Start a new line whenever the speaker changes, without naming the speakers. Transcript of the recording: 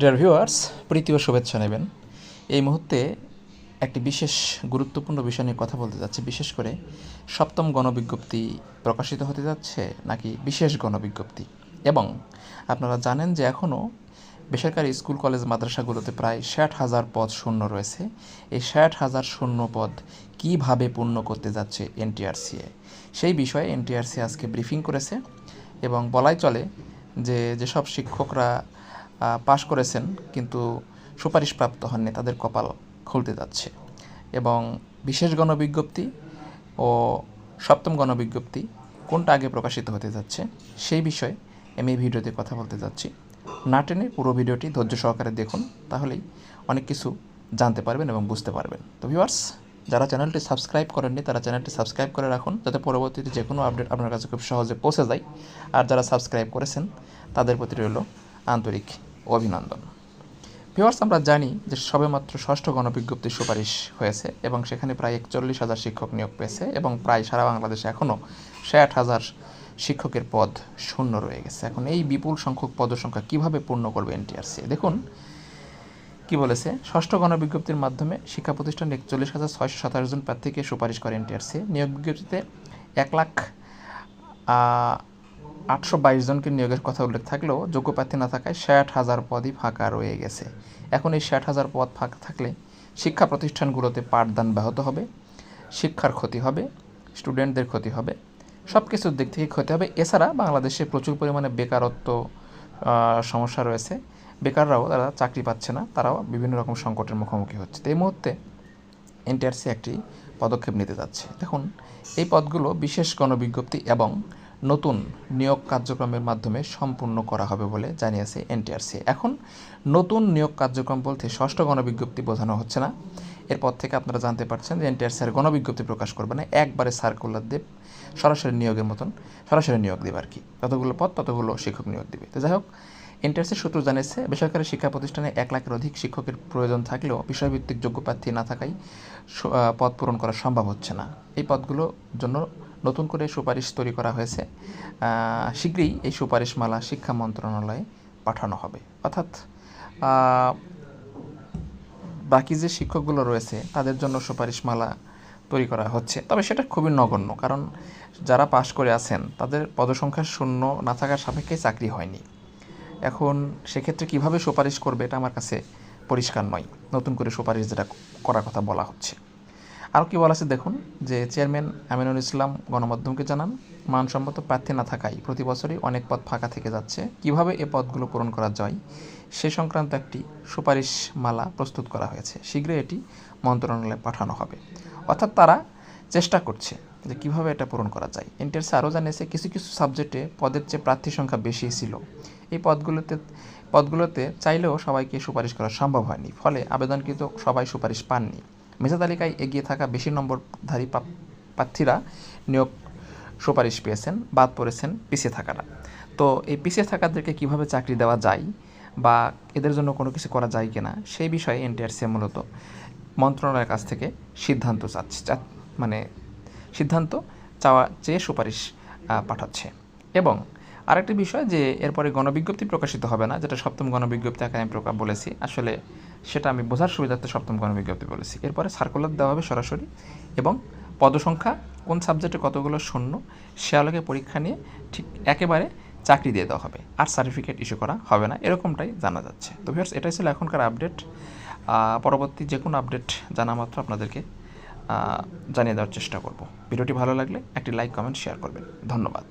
Dear viewers প্রীতি ও শুভেচ্ছা নেবেন। এই মুহূর্তে একটি বিশেষ গুরুত্বপূর্ণ বিষয় নিয়ে কথা বলতে যাচ্ছি। বিশেষ করে সপ্তম গণবিজ্ঞপ্তি প্রকাশিত হতে যাচ্ছে, নাকি বিশেষ গণবিজ্ঞপ্তি। এবং আপনারা জানেন যে এখনও বেসরকারি স্কুল, কলেজ, মাদ্রাসাগুলোতে প্রায় ষাট হাজার পদ শূন্য রয়েছে। এই ষাট হাজার শূন্য পদ কীভাবে পূর্ণ করতে যাচ্ছে এনটিআরসিএ সেই বিষয়ে এনটিআরসি আজকে ব্রিফিং করেছে এবং বলাই চলে যে যেসব শিক্ষকরা পাশ করেছেন, কিন্তু সুপারিশপ্রাপ্ত হননি, তাদের কপাল খুলতে যাচ্ছে। এবং বিশেষ গণবিজ্ঞপ্তি ও সপ্তম গণবিজ্ঞপ্তি কোনটা আগে প্রকাশিত হতে যাচ্ছে, সেই বিষয়ে আমি এই ভিডিওতে কথা বলতে যাচ্ছি। না টেনে পুরো ভিডিওটি ধৈর্য সহকারে দেখুন, তাহলেই অনেক কিছু জানতে পারবেন এবং বুঝতে পারবেন। তো ভিউয়ার্স, যারা চ্যানেলটি সাবস্ক্রাইব করেননি, তারা চ্যানেলটি সাবস্ক্রাইব করে রাখুন, যাতে পরবর্তীতে যে কোনো আপডেট আপনার কাছে খুব সহজে পৌঁছে যায়। আর যারা সাবস্ক্রাইব করেছেন, তাদের প্রতি রইল আন্তরিক অভিনন্দন। ভিওয়ার্স আমরা জানি যে সবেমাত্র ষষ্ঠ গণবিজ্ঞপ্তির সুপারিশ হয়েছে এবং সেখানে প্রায় একচল্লিশ হাজার শিক্ষক নিয়োগ পেয়েছে এবং প্রায় সারা বাংলাদেশে এখনও ষাট হাজার শিক্ষকের পদ শূন্য রয়ে গেছে। এখন এই বিপুল সংখ্যক পদসংখ্যা কীভাবে পূর্ণ করবে এনটিআরসি? দেখুন, কি বলেছে? ষষ্ঠ গণবিজ্ঞপ্তির মাধ্যমে শিক্ষা প্রতিষ্ঠান একচল্লিশ হাজার ছয়শো সাতাশ জন প্রার্থীকে সুপারিশ করে এনটিআরসি। নিয়োগ বিজ্ঞপ্তিতে এক লাখ আটশো বাইশ জনকে নিয়োগের কথা উল্লেখ থাকলেও যোগ্য প্রার্থী না থাকায় ষাট হাজার পদই ফাঁকা রয়ে গেছে। এখন এই ষাট হাজার পদ ফাঁকা থাকলে শিক্ষা প্রতিষ্ঠানগুলোতে পাঠদান ব্যাহত হবে, শিক্ষার ক্ষতি হবে, স্টুডেন্টদের ক্ষতি হবে সব কিছুর দিক থেকে ক্ষতি হবে। এছাড়া বাংলাদেশে প্রচুর পরিমাণে বেকারত্ব সমস্যা রয়েছে। বেকাররাও তারা চাকরি পাচ্ছে না, তারাও বিভিন্ন রকম সংকটের মুখোমুখি হচ্ছে। তো এই মুহূর্তে এনটিআরসি একটি পদক্ষেপ নিতে যাচ্ছে। দেখুন, এই পদগুলো বিশেষ গণবিজ্ঞপ্তি এবং নতুন নিয়োগ কার্যক্রমের মাধ্যমে সম্পূর্ণ করা হবে বলে জানিয়েছে এনটিআরসি। এখন নতুন নিয়োগ কার্যক্রম বলতে ষষ্ঠ গণবিজ্ঞপ্তি বোঝানো হচ্ছে না। এরপর থেকে আপনারা জানতে পারছেন যে এনটিআরসি আর গণবিজ্ঞপ্তি প্রকাশ করবে না। একবারে সার্কুলার দেব সরাসরি নিয়োগের মতন, সরাসরি নিয়োগ দেবে আর কি। যতগুলো পদ, ততগুলো শিক্ষক নিয়োগ দেবে। তো যাই হোক এনটিআরসির সূত্র জানিয়েছে, বেসরকারি শিক্ষা প্রতিষ্ঠানে এক লাখের অধিক শিক্ষকের প্রয়োজন থাকলেও বিষয়ভিত্তিক যোগ্য প্রার্থী না থাকায় পদ পূরণ করা সম্ভব হচ্ছে না। এই পদগুলোর জন্য নতুন করে সুপারিশ তৈরি করা হয়েছে। শীঘ্রই এই সুপারিশমালা শিক্ষা মন্ত্রণালয়ে পাঠানো হবে। অর্থাৎ বাকি যে শিক্ষকগুলো রয়েছে, তাদের জন্য সুপারিশমালা তৈরি করা হচ্ছে। তবে সেটা খুবই নগণ্য, কারণ যারা পাশ করে আছেন, তাদের পদসংখ্যা শূন্য না থাকার সাপেক্ষে চাকরি হয়নি। এখন সেক্ষেত্রে কীভাবে সুপারিশ করবে, এটা আমার কাছে পরিষ্কার নয়। নতুন করে সুপারিশ যেটা করার কথা বলা হচ্ছে। আরও কি বলা আছে দেখুন, যে চেয়ারম্যান আমিনুল ইসলাম গণমাধ্যমকে জানান, মানসম্মত প্রার্থী না থাকায় প্রতি বছরই অনেক পদ ফাঁকা থেকে যাচ্ছে। কীভাবে এ পদগুলো পূরণ করা যায়? সে সংক্রান্ত একটি সুপারিশমালা প্রস্তুত করা হয়েছে। শীঘ্রই এটি মন্ত্রণালয়ে পাঠানো হবে। অর্থাৎ তারা চেষ্টা করছে যে কীভাবে এটা পূরণ করা যায়। এনটিআরসি আরও জানিয়েছে, কিছু কিছু সাবজেক্টে পদের চেয়ে প্রার্থী সংখ্যা বেশি ছিল। এই পদগুলোতে পদগুলোতে চাইলেও সবাইকে সুপারিশ করা সম্ভব হয়নি। ফলে আবেদনকৃত সবাই সুপারিশ পাননি। মেধা তালিকায় এগিয়ে থাকা বেশি নম্বরধারী প্রার্থীরা নিয়োগ সুপারিশ পেয়েছেন, বাদ পড়েছেন পিছিয়ে থাকারা। তো এই পিছিয়ে থাকাদেরকে কীভাবে চাকরি দেওয়া যায় বা এদের জন্য কোনো কিছু করা যায় কিনা, সেই বিষয়ে এনটিআরসি মূলত মন্ত্রণালয়ের কাছ থেকে সিদ্ধান্ত চাচ্ছে মানে সিদ্ধান্ত চাওয়া চেয়ে সুপারিশ পাঠাচ্ছে। এবং আরেকটি বিষয় যে এরপরে গণবিজ্ঞপ্তি প্রকাশিত হবে না, যেটা সপ্তম গণবিজ্ঞপ্তি আকারে আমি প্রকাশ বলেছি, আসলে সেটা আমি বোঝার সুবিধার্থে সপ্তম গণবিজ্ঞপ্তি বলেছি। এরপরে সার্কুলার দেওয়া হবে সরাসরি এবং পদসংখ্যা কোন সাবজেক্টে কতগুলো শূন্য সে আলোকে পরীক্ষা নিয়ে ঠিক একেবারে চাকরি দিয়ে দেওয়া হবে। আর সার্টিফিকেট ইস্যু করা হবে না, এরকমটাই জানা যাচ্ছে। তো ভিউয়ার্স এটাই ছিল এখনকার আপডেট পরবর্তী যে কোনো আপডেট জানা মাত্র আপনাদেরকে জানিয়ে দেওয়ার চেষ্টা করব। ভিডিওটি ভালো লাগলে একটি লাইক কমেন্ট শেয়ার করবেন। ধন্যবাদ।